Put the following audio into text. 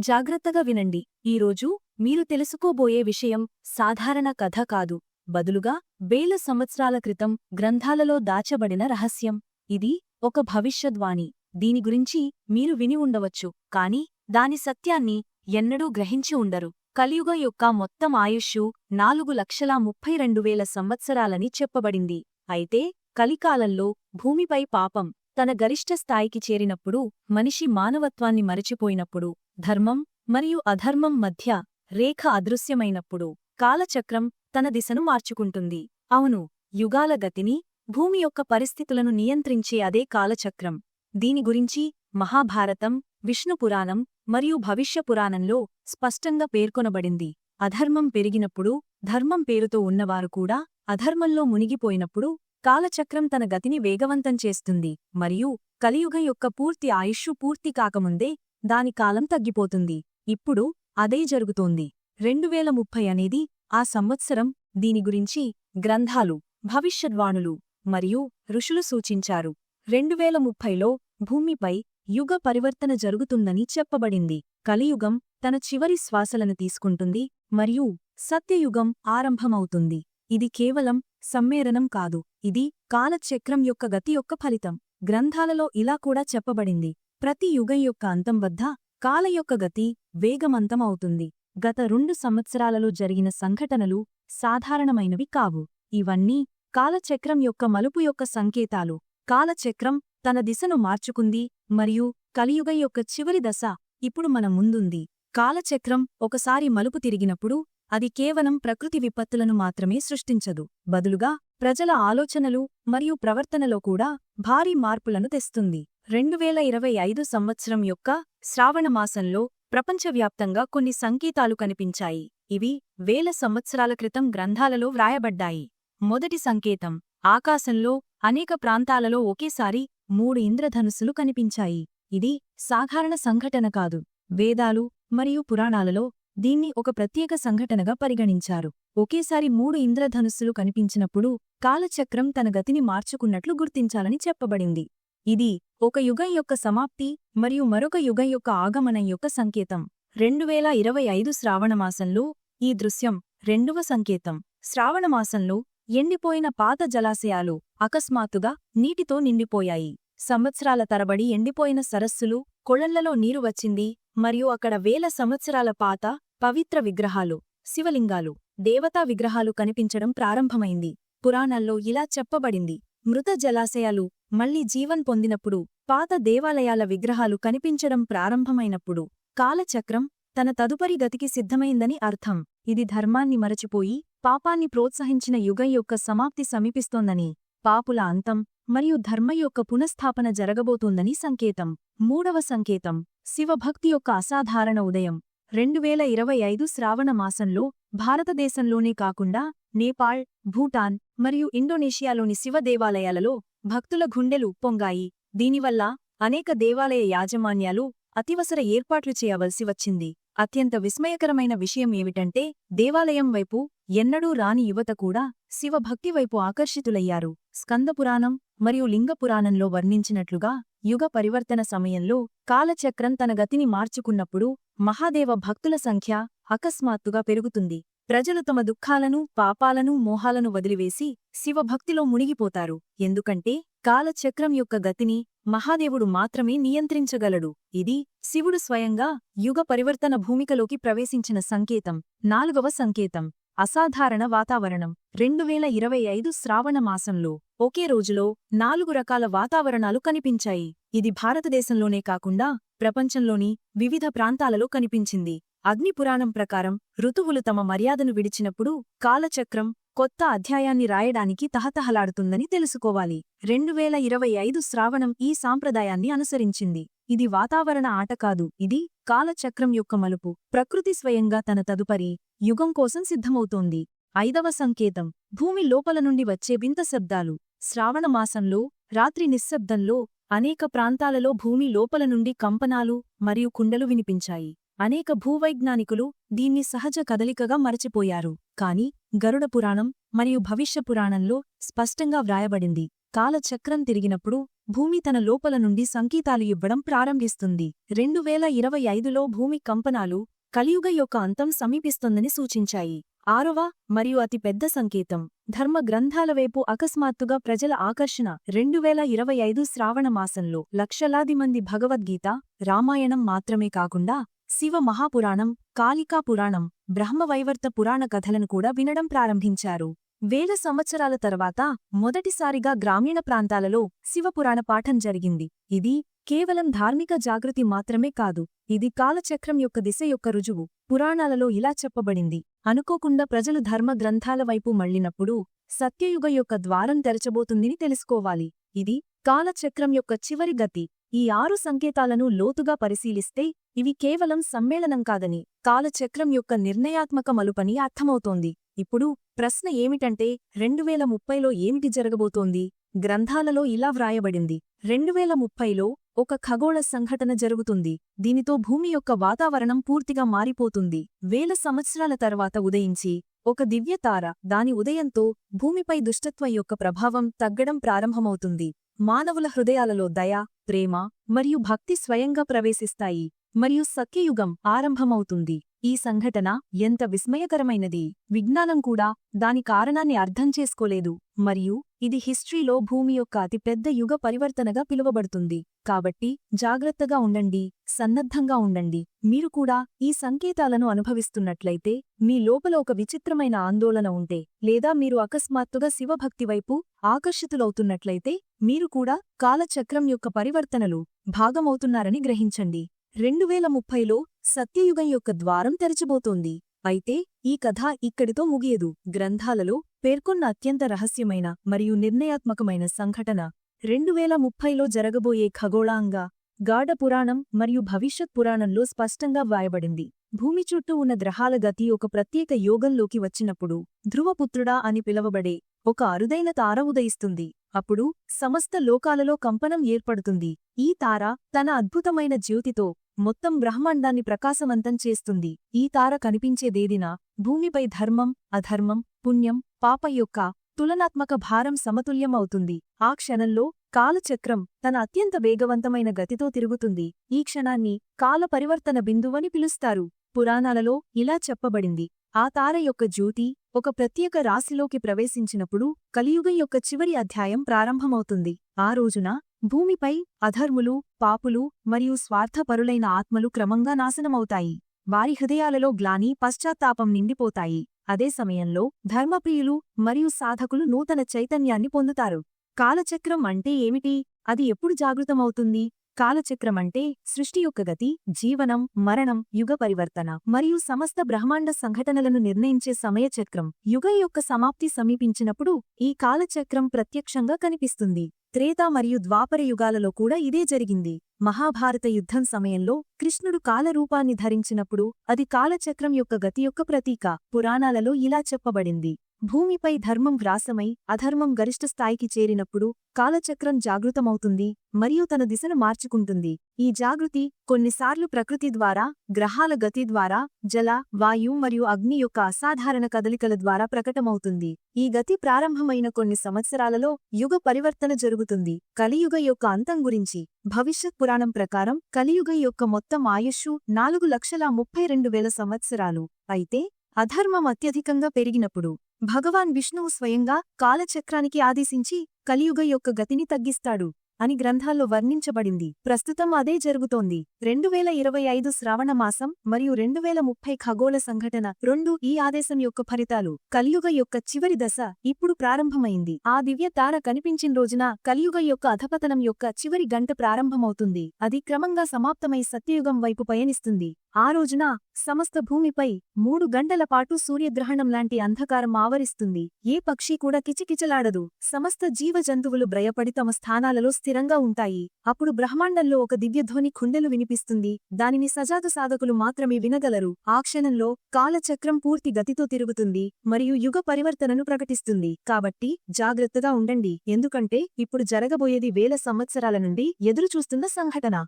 జాగ్రత్తగా వినండి. ఈరోజు మీరు తెలుసుకోబోయే విషయం సాధారణ కథ కాదు. బదులుగా వేల సంవత్సరాల క్రితం గ్రంథాలలో దాచబడిన రహస్యం. ఇది ఒక భవిష్యద్వాణి. దీని గురించి మీరు విని ఉండవచ్చు. కాని దాని సత్యాన్ని ఎన్నడూ గ్రహించి ఉండరు. కలియుగ యొక్క మొత్తం ఆయుష్షు నాలుగు లక్షల ముప్పై రెండు వేల సంవత్సరాలని చెప్పబడింది. అయితే కలికాలంలో భూమిపై పాపం తన గరిష్ట స్థాయికి చేరినప్పుడు మనిషి మానవత్వాన్ని మరచిపోయినప్పుడు ధర్మం మరియు అధర్మం మధ్య రేఖ అదృశ్యమైనప్పుడు కాలచక్రం తన దిశను మార్చుకుంటుంది. అవును యుగాల గతిని భూమి యొక్క పరిస్థితులను నియంత్రించే అదే కాలచక్రం. దీని గురించి మహాభారతం విష్ణుపురాణం మరియు భవిష్య పురాణంలో స్పష్టంగా పేర్కొనబడింది. అధర్మం పెరిగినప్పుడు ధర్మం పేరుతో ఉన్నవారు కూడా అధర్మంలో మునిగిపోయినప్పుడు కాలచక్రం తన గతిని వేగవంతం చేస్తుంది మరియు కలియుగ యొక్క పూర్తి ఆయుష్షు పూర్తి కాకముందే దాని కాలం తగ్గిపోతుంది. ఇప్పుడు అదే జరుగుతోంది. రెండువేల ముప్పై అనేది ఆ సంవత్సరం దీని గురించి గ్రంథాలు భవిష్యద్వాణులు మరియు ఋషులు సూచించారు. రెండువేల ముప్పైలో భూమిపై యుగ పరివర్తన జరుగుతుందని చెప్పబడింది. కలియుగం తన చివరి శ్వాసలను తీసుకుంటుంది మరియు సత్యయుగం ఆరంభమవుతుంది. ఇది కేవలం సమ్మేళనం కాదు. ఇది కాలచక్రం యొక్క గతి యొక్క ఫలితం. గ్రంథాలలో ఇలా కూడా చెప్పబడింది. ప్రతి యుగం యొక్క అంతం వద్ద కాల యొక్క గతి వేగమంతం అవుతుంది గత రెండు సంవత్సరాలలో జరిగిన సంఘటనలు సాధారణమైనవి కావు. ఇవన్నీ కాలచక్రం యొక్క మలుపు యొక్క సంకేతాలు. కాలచక్రం తన దిశను మార్చుకుంది మరియు కలియుగ యొక్క చివరి దశ ఇప్పుడు మన ముందుంది. కాలచక్రం ఒకసారి మలుపు తిరిగినప్పుడు అది కేవలం ప్రకృతి విపత్తులను మాత్రమే సృష్టించదు. బదులుగా ప్రజల ఆలోచనలు మరియు ప్రవర్తనలో కూడా భారీ మార్పులను తెస్తుంది. రెండువేల ఇరవై ఐదు సంవత్సరం యొక్క శ్రావణమాసంలో ప్రపంచవ్యాప్తంగా కొన్ని సంకేతాలు కనిపించాయి. ఇవి వేల సంవత్సరాల క్రితం గ్రంథాలలో వ్రాయబడ్డాయి. మొదటి సంకేతం ఆకాశంలో అనేక ప్రాంతాలలో ఒకేసారి మూడు ఇంద్రధనుస్సులు కనిపించాయి. ఇది సాధారణ సంఘటన కాదు. వేదాలు మరియు పురాణాలలో దీన్ని ఒక ప్రత్యేక సంఘటనగా పరిగణించారు. ఒకేసారి మూడు ఇంద్రధనుస్సులు కనిపించినప్పుడు కాలచక్రం తన గతిని మార్చుకున్నట్లు గుర్తించాలని చెప్పబడింది. ఇది ఒక యుగం యొక్క సమాప్తి మరియు మరొక యుగం యొక్క ఆగమనం యొక్క సంకేతం. రెండువేల ఇరవై ఐదు శ్రావణమాసంలో ఈ దృశ్యం రెండవ సంకేతం. శ్రావణమాసంలో ఎండిపోయిన పాత జలాశయాలు అకస్మాత్తుగా నీటితో నిండిపోయాయి. సంవత్సరాల తరబడి ఎండిపోయిన సరస్సులు కొళళ్ళలో నీరు వచ్చింది మరియు అక్కడ వేల సంవత్సరాల పాత పవిత్ర విగ్రహాలు శివలింగాలు దేవతా విగ్రహాలు కనిపించడం ప్రారంభమైంది. పురాణాల్లో ఇలా చెప్పబడింది. మృత జలాశయాలు మళ్ళీ జీవన్ పొందినప్పుడు పాత దేవాలయాల విగ్రహాలు కనిపించడం ప్రారంభమైనప్పుడు కాలచక్రం తన తదుపరి గతికి సిద్ధమైందని అర్థం. ఇది ధర్మాన్ని మరచిపోయి పాపాన్ని ప్రోత్సహించిన యుగం యొక్క సమాప్తి సమీపిస్తోందని పాపుల అంతం మరియు ధర్మ యొక్క పునఃస్థాపన జరగబోతోందని సంకేతం. మూడవ సంకేతం శివభక్తి యొక్క అసాధారణ ఉదయం. రెండువేల ఇరవై ఐదు శ్రావణ మాసంలో భారతదేశంలోనే కాకుండా నేపాళ్ భూటాన్ మరియు ఇండోనేషియాలోని శివ దేవాలయాలలో భక్తుల గుండెలు పొంగాయి. దీనివల్ల అనేక దేవాలయ యాజమాన్యాలు అతివసర ఏర్పాట్లు చేయవలసి వచ్చింది. అత్యంత విస్మయకరమైన విషయం ఏమిటంటే దేవాలయం వైపు ఎన్నడూ రాని యువత కూడా శివభక్తి వైపు ఆకర్షితులయ్యారు. స్కందపురాణం మరియు లింగపురాణంలో వర్ణించినట్లుగా యుగ పరివర్తన సమయంలో కాలచక్రం తన గతిని మార్చుకున్నప్పుడు మహాదేవ భక్తుల సంఖ్య అకస్మాత్తుగా పెరుగుతుంది. ప్రజలు తమ దుఃఖాలను పాపాలను మోహాలను వదిలివేసి శివభక్తిలో మునిగిపోతారు. ఎందుకంటే కాలచక్రం యొక్క గతిని మహాదేవుడు మాత్రమే నియంత్రించగలడు. ఇది శివుడు స్వయంగా యుగ పరివర్తన భూమికలోకి ప్రవేశించిన సంకేతం. నాలుగవ సంకేతం. అసాధారణ వాతావరణం. రెండువేల ఇరవై ఐదు శ్రావణ మాసంలో ఒకే రోజులో నాలుగు రకాల వాతావరణాలు కనిపించాయి. ఇది భారతదేశంలోనే కాకుండా ప్రపంచంలోని వివిధ ప్రాంతాలలో కనిపించింది. అగ్నిపురాణం ప్రకారం ఋతువులు తమ మర్యాదను విడిచినప్పుడు కాలచక్రం కొత్త అధ్యాయాన్ని రాయడానికి తహతహలాడుతుందని తెలుసుకోవాలి. రెండువేల ఇరవై ఐదు శ్రావణం ఈ సాంప్రదాయాన్ని అనుసరించింది. ఇది వాతావరణ ఆట కాదు. ఇది కాలచక్రం యొక్క మలుపు. ప్రకృతి స్వయంగా తన తదుపరి యుగం కోసం సిద్ధమవుతోంది. ఐదవ సంకేతం. భూమి లోపల నుండి వచ్చే వింత శబ్దాలు. శ్రావణమాసంలో రాత్రి నిశ్శబ్దంలో అనేక ప్రాంతాలలో భూమి లోపల నుండి కంపనాలు మరియు కుండలు వినిపించాయి. అనేక భూవైజ్ఞానికులు దీన్ని సహజ కదలికగా మరచిపోయారు. కాని గరుడ పురాణం మరియు భవిష్య పురాణంలో స్పష్టంగా వ్రాయబడింది. కాలచక్రం తిరిగినప్పుడు భూమి తన లోపల నుండి సంకేతాలు ఇవ్వడం ప్రారంభిస్తుంది. రెండు వేల ఇరవై ఐదులో భూమి కంపనాలు కలియుగ యొక్క అంతం సమీపిస్తోందని సూచించాయి. ఆరవ మరియు అతి పెద్ద సంకేతం. ధర్మ గ్రంథాల వైపు అకస్మాత్తుగా ప్రజల ఆకర్షణ రెండు వేల ఇరవై ఐదు శ్రావణ మాసంలో లక్షలాది మంది భగవద్గీత రామాయణం మాత్రమే కాకుండా శివ మహాపురాణం కాళికా పురాణం బ్రహ్మవైవర్త పురాణ కథలను కూడా వినడం ప్రారంభించారు. వేల సంవత్సరాల తర్వాత మొదటిసారిగా గ్రామీణ ప్రాంతాలలో శివపురాణ పాఠం జరిగింది. ఇది కేవలం ధార్మిక జాగృతి మాత్రమే కాదు ఇది కాలచక్రం యొక్క దిశ యొక్క రుజువు. పురాణాలలో ఇలా చెప్పబడింది. అనుకోకుండా ప్రజలు ధర్మ గ్రంథాల వైపు మళ్ళినప్పుడు సత్యయుగ యొక్క ద్వారం తెరచబోతుందని తెలుసుకోవాలి. ఇది కాలచక్రం యొక్క చివరి గతి. ఈ ఆరు సంకేతాలను లోతుగా పరిశీలిస్తే ఇవి కేవలం సమ్మేళనం కాదని కాలచక్రం యొక్క నిర్ణయాత్మక మలుపని అర్థమవుతోంది. ఇప్పుడు ప్రశ్న ఏమిటంటే రెండువేల ముప్పైలో ఏమిటి జరగబోతోంది? గ్రంథాలలో ఇలా వ్రాయబడింది. రెండువేల ముప్పైలో ఒక ఖగోళ సంఘటన జరుగుతుంది. దీనితో భూమి యొక్క వాతావరణం పూర్తిగా మారిపోతుంది. వేల సంవత్సరాల తర్వాత ఉదయించి ఒక దివ్యతార దాని ఉదయంతో భూమిపై దుష్టత్వం యొక్క ప్రభావం తగ్గడం ప్రారంభమవుతుంది. మానవుల హృదయాలలో దయ ప్రేమ మరియు భక్తి స్వయంగా ప్రవేశిస్తాయి. మరియు సత్యయుగం ఆరంభమవుతుంది. ఈ సంఘటన ఎంత విస్మయకరమైనది. విజ్ఞానం కూడా దాని కారణాన్ని అర్థం చేసుకోలేదు. మరియు ఇది హిస్టరీలో భూమి యొక్క అతిపెద్ద యుగ పరివర్తనగా పిలువబడుతుంది. కాబట్టి జాగ్రత్తగా ఉండండి సన్నద్ధంగా ఉండండి. మీరు కూడా ఈ సంకేతాలను అనుభవిస్తున్నట్లయితే మీ లోపల ఒక విచిత్రమైన ఆందోళన ఉంటే లేదా మీరు అకస్మాత్తుగా శివభక్తి వైపు ఆకర్షితులవుతున్నట్లయితే మీరు కూడా కాలచక్రం యొక్క పరివర్తనలు భాగమవుతున్నారని గ్రహించండి. రెండువేల ముప్పైలో సత్యయుగం యొక్క ద్వారం తెరచబోతోంది. అయితే ఈ కథ ఇక్కడితో ముగియదు. గ్రంథాలలో పేర్కొన్న అత్యంత రహస్యమైన మరియు నిర్ణయాత్మకమైన సంఘటన. రెండువేల ముప్పైలో జరగబోయే ఖగోళాంగ గాఢ పురాణం మరియు భవిష్యత్ పురాణంలో స్పష్టంగా వ్రాయబడింది. భూమి చుట్టూ ఉన్న గ్రహాల గతి ఒక ప్రత్యేక యోగంలోకి వచ్చినప్పుడు ధ్రువపుత్రుడా అని పిలవబడే ఒక అరుదైన తార ఉదయిస్తుంది. అప్పుడు సమస్త లోకాలలో కంపనం ఏర్పడుతుంది. ఈ తార తన అద్భుతమైన జ్యోతితో మొత్తం బ్రహ్మాండాన్ని ప్రకాశవంతం చేస్తుంది. ఈ తార కనిపించేదేదినా భూమిపై ధర్మం అధర్మం పుణ్యం పాప యొక్క తులనాత్మక భారం సమతుల్యమవుతుంది. ఆ క్షణంలో కాలచక్రం తన అత్యంత వేగవంతమైన గతితో తిరుగుతుంది. ఈ క్షణాన్ని కాల పరివర్తన బిందువని పిలుస్తారు. పురాణాలలో ఇలా చెప్పబడింది. ఆ తార యొక్క జ్యోతి ఒక ప్రత్యేక రాశిలోకి ప్రవేశించినప్పుడు కలియుగం యొక్క చివరి అధ్యాయం ప్రారంభమవుతుంది. ఆ రోజున భూమిపై అధర్ములు పాపులు మరియు స్వార్థపరులైన ఆత్మలు క్రమంగా నాశనమవుతాయి. వారి హృదయాలలో గ్లాని పశ్చాత్తాపం నిండిపోతాయి. అదే సమయంలో ధర్మప్రియులు మరియు సాధకులు నూతన చైతన్యాన్ని పొందుతారు. కాలచక్రం అంటే ఏమిటి? అది ఎప్పుడు జాగృతమవుతుంది? కాలచక్రం అంటే సృష్టి యొక్క గతి జీవనం మరణం యుగ పరివర్తన మరియు సమస్త బ్రహ్మాండ సంఘటనలను నిర్ణయించే సమయచక్రం యుగ యొక్క సమాప్తి సమీపించినప్పుడు ఈ కాలచక్రం ప్రత్యక్షంగా కనిపిస్తుంది. త్రేతా మరియు ద్వాపర యుగాలలో కూడా ఇదే జరిగింది. మహాభారత యుద్ధం సమయంలో కృష్ణుడు కాలరూపాన్ని ధరించినప్పుడు అది కాలచక్రం యొక్క గతి యొక్క ప్రతీక. పురాణాలలో ఇలా చెప్పబడింది. భూమిపై ధర్మం గ్రాసమై అధర్మం గరిష్ట స్థాయికి చేరినప్పుడు కాలచక్రం జాగృతమవుతుంది మరియు తన దిశను మార్చుకుంటుంది. ఈ జాగృతి కొన్నిసార్లు ప్రకృతి ద్వారా గ్రహాల గతి ద్వారా జల వాయు మరియు అగ్ని యొక్క అసాధారణ కదలికల ద్వారా ప్రకటమవుతుంది. ఈ గతి ప్రారంభమైన కొన్ని సంవత్సరాలలో యుగ పరివర్తన జరుగుతుంది. కలియుగ యొక్క అంతం గురించి భవిష్యత్ పురాణం ప్రకారం కలియుగ యొక్క మొత్తం ఆయుష్షు నాలుగు లక్షల ముప్పై రెండు వేల సంవత్సరాలు. అయితే అధర్మం అత్యధికంగా పెరిగినప్పుడు భగవాన్ విష్ణువు స్వయంగా కాలచక్రానికి ఆదేశించి కలియుగ యొక్క గతిని తగ్గిస్తాడు. అని గ్రంథాల్లో వర్ణించబడింది. ప్రస్తుతం అదే జరుగుతోంది. రెండువేల ఇరవై ఐదు శ్రావణ మాసం మరియు రెండువేల ముప్పై ఖగోళ సంఘటన రెండు ఈ ఆదేశం యొక్క ఫలితాలు. కలియుగ యొక్క చివరి దశ ఇప్పుడు ప్రారంభమైంది. ఆ దివ్య తార కనిపించిన రోజున కలియుగ యొక్క అధపతనం యొక్క చివరి గంట ప్రారంభమవుతుంది. అది క్రమంగా సమాప్తమై సత్యయుగం వైపు పయనిస్తుంది. ఆ రోజున సమస్త భూమిపై మూడు గంటల పాటు సూర్యగ్రహణం లాంటి అంధకారం ఆవరిస్తుంది. ఏ పక్షి కూడా కిచికిచలాడదు. సమస్త జీవజంతువులు భయపడి తమ స్థానాలలో స్థిరంగా ఉంటాయి. అప్పుడు బ్రహ్మాండంలో ఒక దివ్యధ్వని కుండెలు వినిపిస్తుంది. దానిని సజాతు సాధకులు మాత్రమే వినగలరు. ఆ క్షణంలో కాలచక్రం పూర్తి గతితో తిరుగుతుంది మరియు యుగ పరివర్తనను ప్రకటిస్తుంది. కాబట్టి జాగ్రత్తగా ఉండండి. ఎందుకంటే ఇప్పుడు జరగబోయేది వేల సంవత్సరాల నుండి ఎదురుచూస్తున్న సంఘటన.